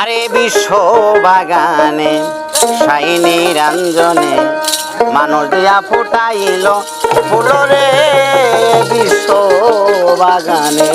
আরে বিশ্ব বাগানে সাইনি রঞ্জনে মানুষ দিয়া ফুটাইল ফুলরে বিশ্ব বাগানে